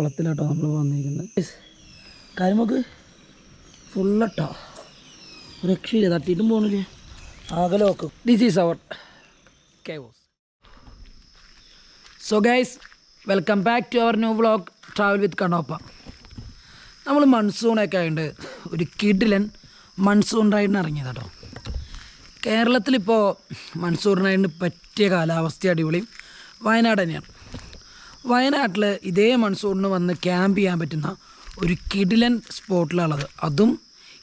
കുളത്തിലാട്ടോ നമ്മൾ വന്നിരിക്കുന്നത്. കാര്യമൊക്കെ ഫുള്ളട്ടോ. രക്ഷയില്ല തട്ടിയിട്ടും പോകണില്ലേ ആകെ lock this is our chaos so guys welcome back to our new vlog travel with Kannoppa നമ്മൾ മൺസൂണൊക്കെ ആയതുകൊണ്ട് ഒരു കിഡിലൻ മൺസൂൺ റൈഡിന് ഇറങ്ങിയത് കേട്ടോ കേരളത്തിലിപ്പോൾ മൺസൂൺ റൈഡിന് പറ്റിയ കാലാവസ്ഥ അടിപൊളിയും വയനാട് തന്നെയാണ്. വയനാട്ടിൽ ഇതേ മൺസൂണിന് വന്ന് ക്യാമ്പ് ചെയ്യാൻ പറ്റുന്ന ഒരു കിഡിലൻ സ്പോട്ടിലുള്ളത് അതും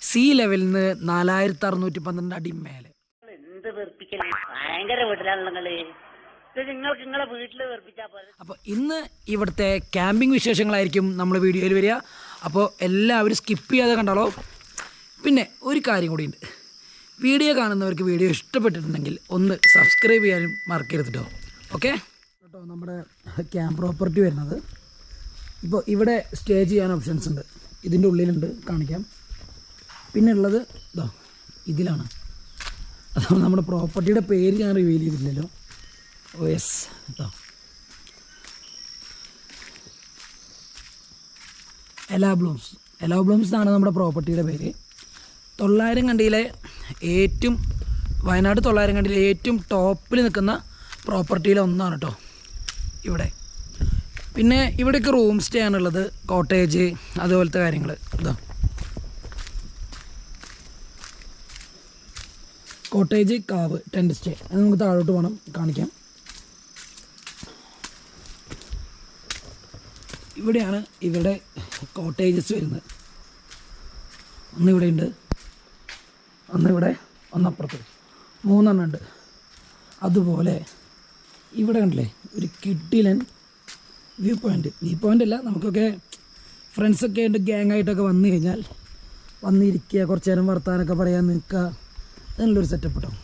സീ ലെവലിൽ നിന്ന് നാലായിരത്തി അറുന്നൂറ്റി പന്ത്രണ്ട് അടി മേലെ അപ്പോൾ ഇന്ന് ഇവിടുത്തെ ക്യാമ്പിംഗ് വിശേഷങ്ങളായിരിക്കും നമ്മൾ വീഡിയോയിൽ വരിക. അപ്പോൾ എല്ലാവരും സ്കിപ്പ് ചെയ്യാതെ കണ്ടാലോ? പിന്നെ ഒരു കാര്യം കൂടിയുണ്ട്. വീഡിയോ കാണുന്നവർക്ക് വീഡിയോ ഇഷ്ടപ്പെട്ടിട്ടുണ്ടെങ്കിൽ ഒന്ന് സബ്സ്ക്രൈബ് ചെയ്യാനും മറക്കരുത് കേട്ടോ ഓക്കെ? കേട്ടോ നമ്മുടെ ക്യാമ്പ് പ്രോപ്പർട്ടി വരുന്നത്. ഇപ്പോൾ ഇവിടെ സ്റ്റേ ചെയ്യാൻ ഓപ്ഷൻസ് ഉണ്ട്. ഇതിന്റെ ഉള്ളിലുണ്ട്. കാണിക്കാം. പിന്നെ ഉള്ളത് ഇതോ ഇതിലാണ്. അതാണ് നമ്മുടെ പ്രോപ്പർട്ടിയുടെ പേര് ഞാൻ റിവീൽ ചെയ്തില്ലല്ലോ ഓ യെസ് കേട്ടോ എലാ ബ്ലൂംസ് എലാ ബ്ലൂംസ് എന്നാണ് നമ്മുടെ പ്രോപ്പർട്ടിയുടെ പേര്. തൊള്ളായിരം കണ്ടിയിലെ ഏറ്റവും വയനാട് തൊള്ളായിരം കണ്ടിയിലെ ഏറ്റവും ടോപ്പിൽ നിൽക്കുന്ന പ്രോപ്പർട്ടിയിലെ ഒന്നാണ് കേട്ടോ ഇവിടെ. പിന്നെ ഇവിടേക്ക് റൂം സ്റ്റേ ആണുള്ളത് കോട്ടേജ് അതുപോലത്തെ കാര്യങ്ങൾ ഇതാ. കോട്ടേജ് കാവ് ടെന്റ് സ്റ്റേ അത് നമുക്ക് താഴോട്ട് പോകണം കാണിക്കാം. ഇവിടെയാണ് ഇവരുടെ കോട്ടേജസ് വരുന്നത്. ഒന്ന് ഇവിടെ ഉണ്ട് ഒന്ന് ഇവിടെ ഒന്നപ്പുറത്ത്. മൂന്നെണ്ണം ഉണ്ട് അതുപോലെ ഇവിടെ കണ്ടില്ലേ? ഒരു കിട്ടിലൻ വ്യൂ പോയിന്റ് വ്യൂ പോയിന്റ് അല്ല നമുക്കൊക്കെ ഫ്രണ്ട്സൊക്കെ ഉണ്ട് ഗ്യാങ് ആയിട്ടൊക്കെ വന്നു കഴിഞ്ഞാൽ വന്നിരിക്കുക കുറച്ച് നേരം വർത്താനൊക്കെ പറയാൻ നിൽക്കുക. അതിനുള്ളൊരു സെറ്റപ്പ് കേട്ടോ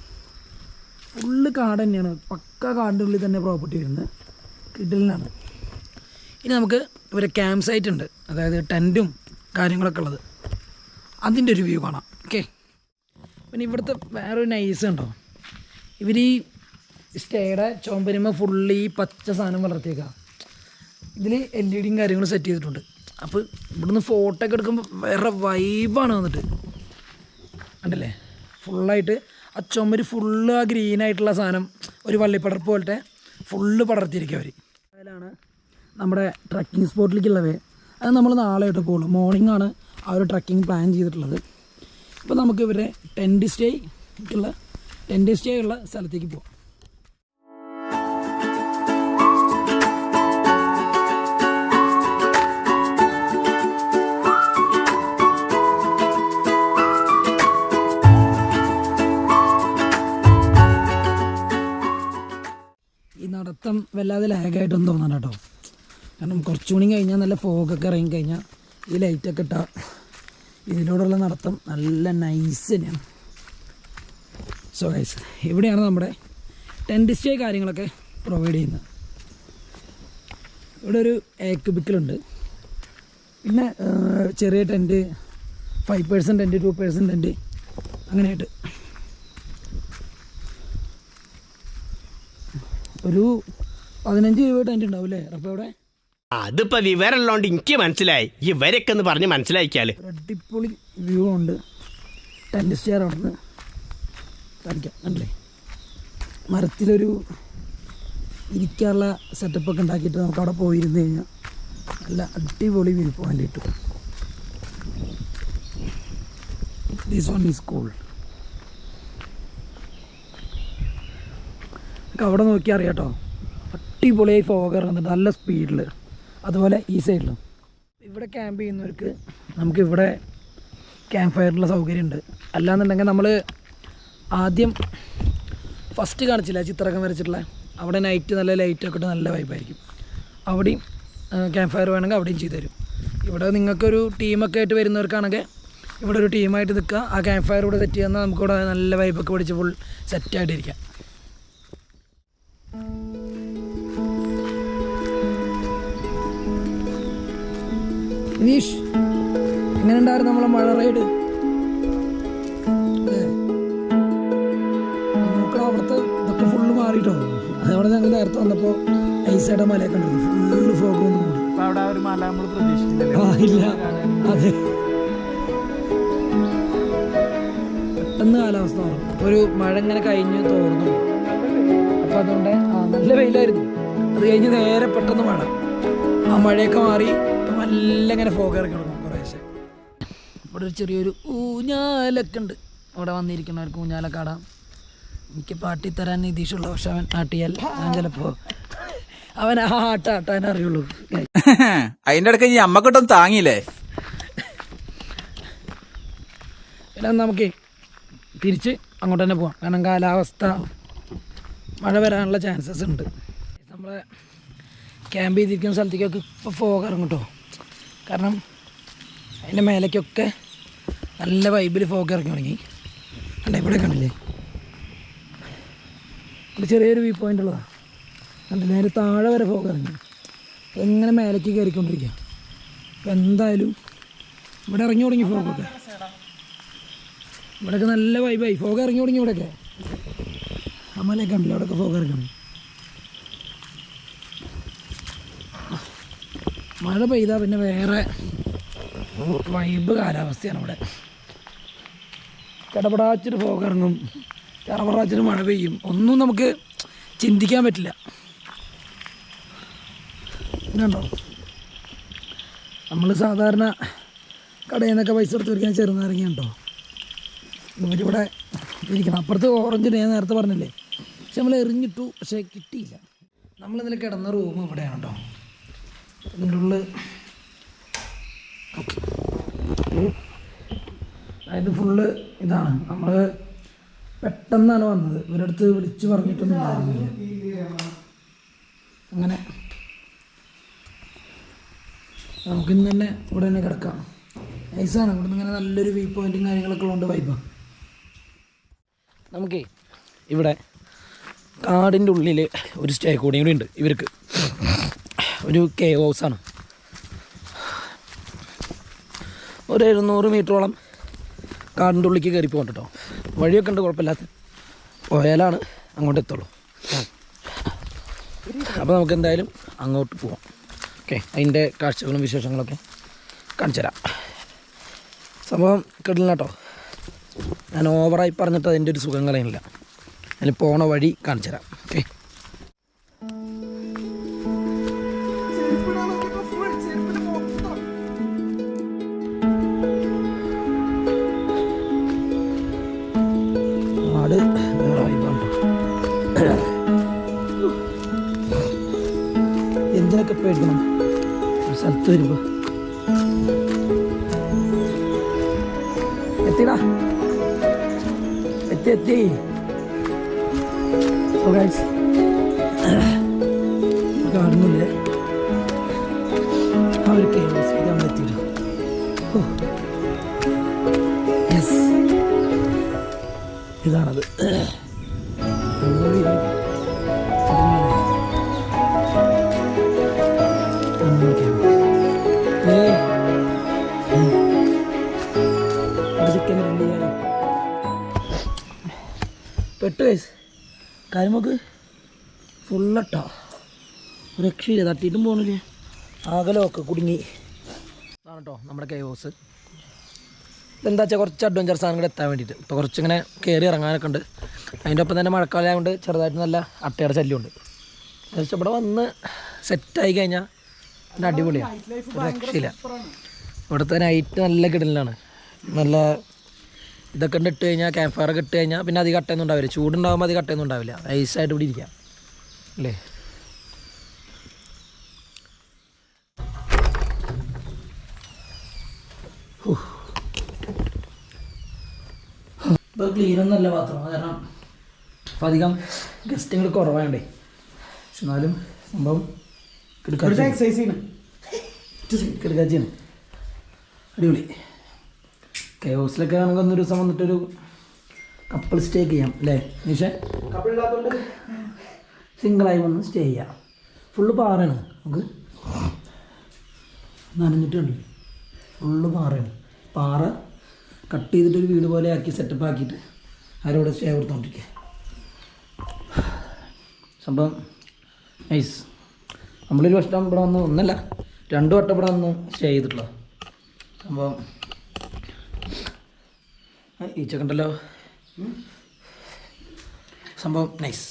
ഫുള്ള് കാട് തന്നെയാണ്. പക്ക കാടിന്റെ ഉള്ളിൽ തന്നെ പ്രോപ്പർട്ടി വരുന്നത്. കിഡിലിനാണ്. ഇനി നമുക്ക് ഇവരെ ക്യാമ്പ് സൈറ്റ് ഉണ്ട്. അതായത് ടെന്റും കാര്യങ്ങളൊക്കെ ഉള്ളത്. അതിന്റെ ഒരു വ്യൂ കാണാം. ഓക്കെ പിന്നെ ഇവിടുത്തെ വേറൊരു നൈസ് ഉണ്ടോ? ഇവർ ഈ സ്റ്റേയുടെ ചോമ്പരിമ ഫുള്ള് ഈ പച്ച സാധനം വളർത്തിയേക്കാം. ഇതിൽ എൽ ഇ ഡിയും കാര്യങ്ങളും സെറ്റ് ചെയ്തിട്ടുണ്ട്. അപ്പോൾ ഇവിടുന്ന് ഫോട്ടോ ഒക്കെ എടുക്കുമ്പോൾ വേറെ വൈബാണ് വന്നിട്ട്. കണ്ടല്ലേ? ഫുള്ളായിട്ട് ആ ചുമര് ഫുള്ള് ആ ഗ്രീനായിട്ടുള്ള സാധനം ഒരു വള്ളിപ്പടർ പോലത്തെ ഫുള്ള് പടർത്തിയിരിക്കും അവർ അതിലാണ് നമ്മുടെ ട്രക്കിംഗ് സ്പോട്ടിലേക്കുള്ളവേ അത് നമ്മൾ നാളെ ആയിട്ട് പോകുള്ളൂ മോർണിംഗ് ആണ് ആ ഒരു ട്രക്കിംഗ് പ്ലാൻ ചെയ്തിട്ടുള്ളത്. ഇപ്പോൾ നമുക്ക് ഇവരുടെ ടെന്റ് സ്റ്റേക്കുള്ള ടെന്റ് സ്റ്റേ ഉള്ള സ്ഥലത്തേക്ക് പോകാം ഈ നടത്തം വല്ലാതെ ലാഗായിട്ടൊന്നും തോന്നണം കേട്ടോ കാരണം കുറച്ചുകൂടി കഴിഞ്ഞാൽ നല്ല ഫോഗൊക്കെ ഇറങ്ങി കഴിഞ്ഞാൽ ഈ ലൈറ്റൊക്കെ ഇട്ടാൽ ഇതിലൂടെയുള്ള നടത്തം നല്ല നൈസ് തന്നെയാണ്. സോ ഗൈസ് ഇവിടെയാണ് നമ്മുടെ ടെന്റ് സ്റ്റേ കാര്യങ്ങളൊക്കെ പ്രൊവൈഡ് ചെയ്യുന്നത്. ഇവിടെ ഒരു ഏക്കുബിക്കലുണ്ട് പിന്നെ ചെറിയ tent five person tent two person tent അങ്ങനെയായിട്ട് ഒരു പതിനഞ്ച് രൂപ ടെന്റ് ഉണ്ടാവും അല്ലേ? അപ്പോൾ ഇവിടെ അതിപ്പോ വിവരമുള്ളോണ്ട് എനിക്ക് മനസ്സിലായി. ഇവരൊക്കെ ഒന്ന് പറഞ്ഞ് മനസ്സിലാക്കിയാൽ. അടിപൊളി വ്യൂ ഉണ്ട്. ടെന്റ് സ്റ്റെയർ ഉണ്ട് കാണിക്കാം അല്ലേ മരത്തിലൊരു ഇരിക്കാനുള്ള സെറ്റപ്പൊക്കെ ഉണ്ടാക്കിയിട്ട് നമുക്ക് അവിടെ പോയിരുന്നു കഴിഞ്ഞാൽ നല്ല അടിപൊളി വ്യൂ പോയിന്റ് കിട്ടും ദിസ് വൺ ഈസ് കൂൾ നമുക്ക് അവിടെ നോക്കിയാൽ അറിയാം കേട്ടോ. അടിപൊളിയായി ഫോഗ് ഇറങ്ങുന്നുണ്ട് നല്ല സ്പീഡിൽ അതുപോലെ ഈ സൈഡിലും ഇവിടെ ക്യാമ്പ് ചെയ്യുന്നവർക്ക് നമുക്ക് ഇവിടെ ക്യാമ്പ് ഫയറിനുള്ള സൗകര്യമുണ്ട് അല്ലാന്നുണ്ടെങ്കിൽ നമ്മൾ ആദ്യം ഫസ്റ്റ് കാണിച്ചില്ല ചിത്രകം വരച്ചിട്ടുള്ള? അവിടെ നൈറ്റ് നല്ല ലൈറ്റൊക്കെ ഇട്ട് നല്ല വൈബായിരിക്കും അവിടെയും ക്യാമ്പ് ഫയർ വേണമെങ്കിൽ അവിടെയും ചെയ്തു തരും. ഇവിടെ നിങ്ങൾക്കൊരു ടീമൊക്കെ ആയിട്ട് വരുന്നവർക്കാണെങ്കിൽ ഇവിടെ ഒരു ടീമായിട്ട് നിൽക്കുക. ആ ക്യാമ്പ് ഫയർ ഇവിടെ സെറ്റ് ചെയ്യുന്ന നമുക്കിവിടെ നല്ല വൈബൊക്കെ പിടിച്ച് ഫുൾ സെറ്റായിട്ടിരിക്കാം വിനീഷ് എങ്ങനെ ഉണ്ടായിരുന്നു നമ്മളെ മഴ റൈഡ്? നോക്കണം അവിടുത്തെ ഇതൊക്കെ ഫുള്ള് മാറിയിട്ടോ അതവിടെ ഞങ്ങൾ നേരത്തെ വന്നപ്പോൾ ഐസയുടെ മലയൊക്കെ ഉണ്ടായിരുന്നു ഫുള്ള് ഫോഗ് വന്നു. മല പ്രതീക്ഷിച്ചില്ലല്ലോ ആ ഇല്ല. അതെ. പെട്ടെന്ന് കാലാവസ്ഥ മാറും. ഒരു മഴ ഇങ്ങനെ കഴിഞ്ഞ് തോന്നുന്നു. അപ്പൊ അതുകൊണ്ട് നല്ല വെയിലായിരുന്നു. അത് കഴിഞ്ഞ് നേരെ പെട്ടെന്ന് മഴ. ആ മഴയൊക്കെ മാറി ഇപ്പൊ നല്ല ഇങ്ങനെ ഫോഗ് ഇറങ്ങി കൊടുക്കും കുറേശ്ശെ ഇവിടെ ഒരു ചെറിയൊരു ഊഞ്ഞാലൊക്കെ ഉണ്ട്. അവിടെ വന്നിരിക്കുന്നവർക്ക് ഊഞ്ഞാലൊക്കെ ആടാം എനിക്ക് പാട്ടി തരാൻ നിതീഷുള്ള പക്ഷെ അവൻ ആട്ടിയാൽ ഞാൻ ചിലപ്പോ അവൻ ആ ആട്ട ആട്ടാൻ അറിയുള്ളൂ. അതിന്റെ ഇടയ്ക്ക് ഇനി അമ്മക്കിട്ടൊന്നും താങ്ങിയില്ലേ? പിന്നെ നമുക്ക് തിരിച്ച് അങ്ങോട്ട് തന്നെ പോവാം. കാരണം കാലാവസ്ഥ മഴ വരാനുള്ള ചാൻസസ് ഉണ്ട്. നമ്മളെ ക്യാമ്പ് ചെയ്തിരിക്കുന്ന സ്ഥലത്തേക്കൊക്കെ ഇപ്പോൾ ഫോഗ് ഇറങ്ങും കേട്ടോ കാരണം അതിന്റെ മേലേക്കൊക്കെ നല്ല വൈബിൽ ഫോക്ക് ഇറങ്ങി തുടങ്ങി അല്ല ഇവിടെ കണ്ടില്ലേ? ഇവിടെ ചെറിയൊരു വ്യൂ പോയിന്റ് ഉള്ളതാണ് കണ്ടില്ല നേരെ താഴെ വരെ ഫോക്ക് ഇറങ്ങി. എങ്ങനെ മേലേക്ക് കയറിക്കൊണ്ടിരിക്കുക അപ്പം എന്തായാലും ഇവിടെ ഇറങ്ങി തുടങ്ങി ഫോക്കൊക്കെ ഇവിടെയൊക്കെ നല്ല വൈബായി ഫോക്ക് ഇറങ്ങി തുടങ്ങി ഇവിടെയൊക്കെ. അമ്മലൊക്കെ കണ്ടില്ല? അവിടെയൊക്കെ ഫോഗ് ഇറങ്ങണം മഴ പെയ്താൽ പിന്നെ വേറെ വൈബ് കാലാവസ്ഥയാണ് ഇവിടെ. ചടപടാച്ചിട്ട് പോകിറങ്ങും ചടപടാച്ചിട്ട് മഴ പെയ്യും. ഒന്നും നമുക്ക് ചിന്തിക്കാൻ പറ്റില്ല. പിന്നുണ്ടോ നമ്മൾ സാധാരണ കടയിൽ നിന്നൊക്കെ പൈസ കൊടുത്ത് വയ്ക്കാൻ ചെറുനാരങ്ങ ഉണ്ടോ? ഇവരിവിടെ ഇരിക്കണം. അപ്പുറത്ത് ഓറഞ്ച് ഞാൻ നേരത്തെ പറഞ്ഞില്ലേ? പക്ഷെ നമ്മൾ എറിഞ്ഞിട്ടു പക്ഷെ കിട്ടിയില്ല. നമ്മളിതിൽ കിടന്ന റൂം ഇവിടെയാണ് കേട്ടോ. ഇതിന്റെ ഉള്ളിൽ അതായത് ഫുള്ള് ഇതാണ്. നമ്മൾ പെട്ടെന്നാണ് വന്നത്. ഇവരടുത്ത് വിളിച്ചു പറഞ്ഞിട്ടൊന്നും ഉണ്ടായിരുന്നില്ല അങ്ങനെ. നമുക്കിന്ന് തന്നെ ഇവിടെ തന്നെ കിടക്കാം. നൈസാണ് ഇവിടെ നിന്ന് ഇങ്ങനെ നല്ലൊരു വ്യൂ പോയിന്റും കാര്യങ്ങളൊക്കെ ഉള്ളതുകൊണ്ട് വൈബാണ് നമുക്കേ ഇവിടെ കാടിന്റെ ഉള്ളിൽ ഒരു സ്റ്റേ കൂടി കൂടി ഉണ്ട്. ഇവർക്ക്. ഒരു കേവ് ഹൗസാണ് ഒരു എഴുന്നൂറ് മീറ്ററോളം കാടിന്റെ ഉള്ളിലേക്ക് കയറി പോകണ്ട കേട്ടോ. വഴിയൊക്കെ ഉണ്ട് കുഴപ്പമില്ലാത്ത. പോയാലാണ് അങ്ങോട്ട് എത്തുള്ളൂ. അപ്പോൾ നമുക്ക് എന്തായാലും അങ്ങോട്ട് പോവാം. ഓക്കെ അതിന്റെ കാഴ്ചകളും വിശേഷങ്ങളൊക്കെ കാണിച്ചു തരാം. സംഭവം കിട്ടില്ല കേട്ടോ. ഞാൻ ഓവറായി പറഞ്ഞിട്ട് അതിന്റെ ഒരു സുഖം കളയുന്നില്ല. അതിന് പോണ വഴി കാണിച്ചു തരാം. ഓക്കെ. എന്തിനൊക്കെ പേടിക്കണം. ഒരു സ്ഥലത്ത് വരുമ്പോൾ എത്തിടാ. എത്തി എത്തി. കാണുന്നില്ലേ ആ ഒരു കേസ് നമ്മൾ എത്തിയില്ല യെസ് ഇതാണത്. പെട്ട് വയസ്സ്. കാര്യം നമുക്ക് ഫുള്ളട്ടാ. രക്ഷയില്ല. തട്ടിയിട്ടും പോകണില്ലേ ആകലമൊക്കെ കുടുങ്ങി. അതാണ് കേട്ടോ നമ്മുടെ കെ ഹോസ് എന്താ വെച്ചാൽ കുറച്ച് അഡ്വഞ്ചർ സാധനങ്ങൾ എത്താൻ വേണ്ടിയിട്ട്. ഇപ്പോൾ കുറച്ചിങ്ങനെ കയറി ഇറങ്ങാനൊക്കെ ഉണ്ട്. അതിന്റെ ഒപ്പം തന്നെ മഴക്കാലം ആയതുകൊണ്ട് ചെറുതായിട്ട് നല്ല അട്ടയുടെ ശല്യമുണ്ട്. എന്നുവെച്ചാൽ ഇവിടെ വന്ന് സെറ്റായി കഴിഞ്ഞാൽ നല്ല അടിപൊളിയാണ് രക്ഷയില്ല. ഇവിടുത്തെ നൈറ്റ് നല്ല കിടലിലാണ്. നല്ല ഇതൊക്കെ ഉണ്ട് ഇട്ട് കഴിഞ്ഞാൽ ക്യാമ്പ് ഫയറൊക്കെ ഇട്ട് കഴിഞ്ഞാൽ പിന്നെ അധികം കട്ടയൊന്നും ഉണ്ടാവില്ല. ചൂടുണ്ടാകുമ്പോൾ അധികം കട്ടയൊന്നും ഉണ്ടാവില്ല. ഐസായിട്ട് ഇവിടെ ഇരിക്കാം. അല്ലേ? ഇപ്പോൾ ക്ലീൻ ഒന്നല്ല ബാത്റൂം കാരണം അപ്പോൾ അധികം ഗസ്റ്റുകൾ കുറവായണ്ടേ. പക്ഷെ എന്നാലും സംഭവം എക്സസൈസ് കിടക്കാച്ചിയാണ് അടിപൊളി. കെ ഹൗസിലൊക്കെ നമുക്ക് ഒന്നൊരു ദിവസം വന്നിട്ടൊരു കപ്പിൾ സ്റ്റേ ചെയ്യാം അല്ലേ? നിഷേ? സിംഗിളായി വന്ന് സ്റ്റേ ചെയ്യാം. ഫുള്ള് പാറയാണ് നമുക്ക്. നനഞ്ഞിട്ടുണ്ട്. ഫുള്ള് പാറയാണ്. പാറ കട്ട് ചെയ്തിട്ടൊരു വീട് പോലെ ആക്കി സെറ്റപ്പ് ആക്കിയിട്ട് ആരോടെ സ്റ്റേ കൊടുത്തോണ്ടിരിക്കുക സംഭവം നൈസ് നമ്മളൊരു വർഷം ഇവിടെ വന്ന് ഒന്നല്ല രണ്ടു വട്ടം ഇവിടെ വന്ന് സ്റ്റേ ചെയ്തിട്ടുള്ളത്. സംഭവം ആ, ഈ ചെക്കണ്ടല്ലോ സംഭവം നൈസ്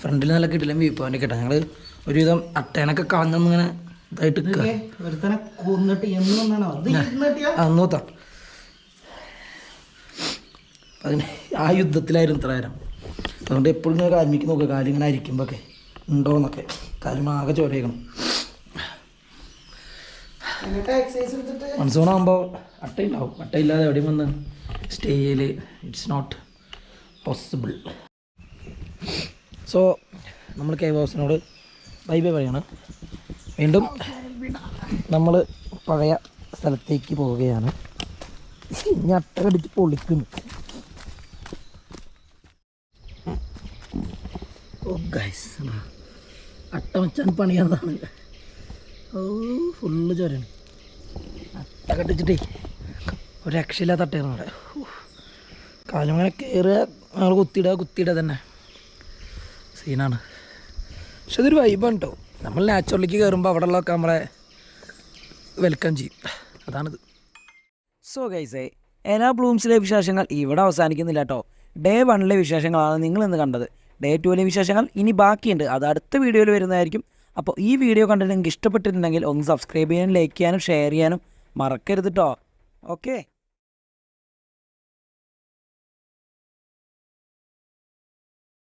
ഫ്രണ്ടിൽ നല്ല കിട്ടില്ല വ്യൂ പോയിന്റ് കിട്ടാം ഞങ്ങൾ ഒരുവിധം അട്ടേനൊക്കെ കളഞ്ഞിങ്ങനെ ഇതായിട്ട് അന്നോത്താം അതിന് ആ യുദ്ധത്തിലായിരുന്നു ഇത്ര നേരം. അതുകൊണ്ട് എപ്പോഴും ഞാൻ കാൽമിക്ക് നോക്കുക. കാര്യം ഇങ്ങനെ ആയിരിക്കുമ്പോഴൊക്കെ ഉണ്ടോ എന്നൊക്കെ കാര്യം ആകെ ചോരയിക്കണം എന്നിട്ട് അട്ടയുണ്ടാവും അട്ടയില്ലാതെ എവിടെയും വന്ന് സ്റ്റേ ചെയ്യൽ ഇറ്റ്സ് നോട്ട് പോസിബിൾ സോ നമ്മൾ കെ ബോസിനോട് ബൈ ബൈ പറയാണ്. വീണ്ടും നമ്മൾ പഴയ സ്ഥലത്തേക്ക് പോവുകയാണ്. ഇനി അട്ട കടിച്ച് പൊളിക്കുന്നു ഓ ഗൈസ് അട്ട വെച്ചാൻ പണിയാതാണ് ഓ ഫുള്ള് ചോരാണ് അട്ട ഒരു രക്ഷയില്ലാത്ത തട്ടായിരുന്നു അവിടെ. കാലം അങ്ങനെ കയറുക ഞങ്ങൾ കുത്തിയിടുക കുത്തിയിടുക തന്നെ. സീനാണ്. പക്ഷെ അതൊരു വൈബാണ് കേട്ടോ നമ്മൾ നാച്ചുറലിക്ക് കയറുമ്പോൾ അവിടെ ഉള്ളതൊക്കെ നമ്മളെ വെൽക്കം ചെയ്യും. അതാണിത്. സോ ഗൈസേ എല്ലാ ബ്ലൂംസിലെ വിശേഷങ്ങൾ ഇവിടെ അവസാനിക്കുന്നില്ല കേട്ടോ ഡേ വണ്ണിലെ വിശേഷങ്ങളാണ് നിങ്ങൾ ഇന്ന് കണ്ടത്. ഡേ ടുവിലെ വിശേഷങ്ങൾ ഇനി ബാക്കിയുണ്ട്. അത് അടുത്ത വീഡിയോയിൽ വരുന്നതായിരിക്കും. അപ്പോൾ ഈ വീഡിയോ കണ്ടിട്ട് നിങ്ങൾക്ക് ഇഷ്ടപ്പെട്ടിട്ടുണ്ടെങ്കിൽ ഒന്ന് സബ്സ്ക്രൈബ് ചെയ്യാനും ലൈക്ക് ചെയ്യാനും ഷെയർ ചെയ്യാനും മറക്കരുത് കേട്ടോ ഓക്കെ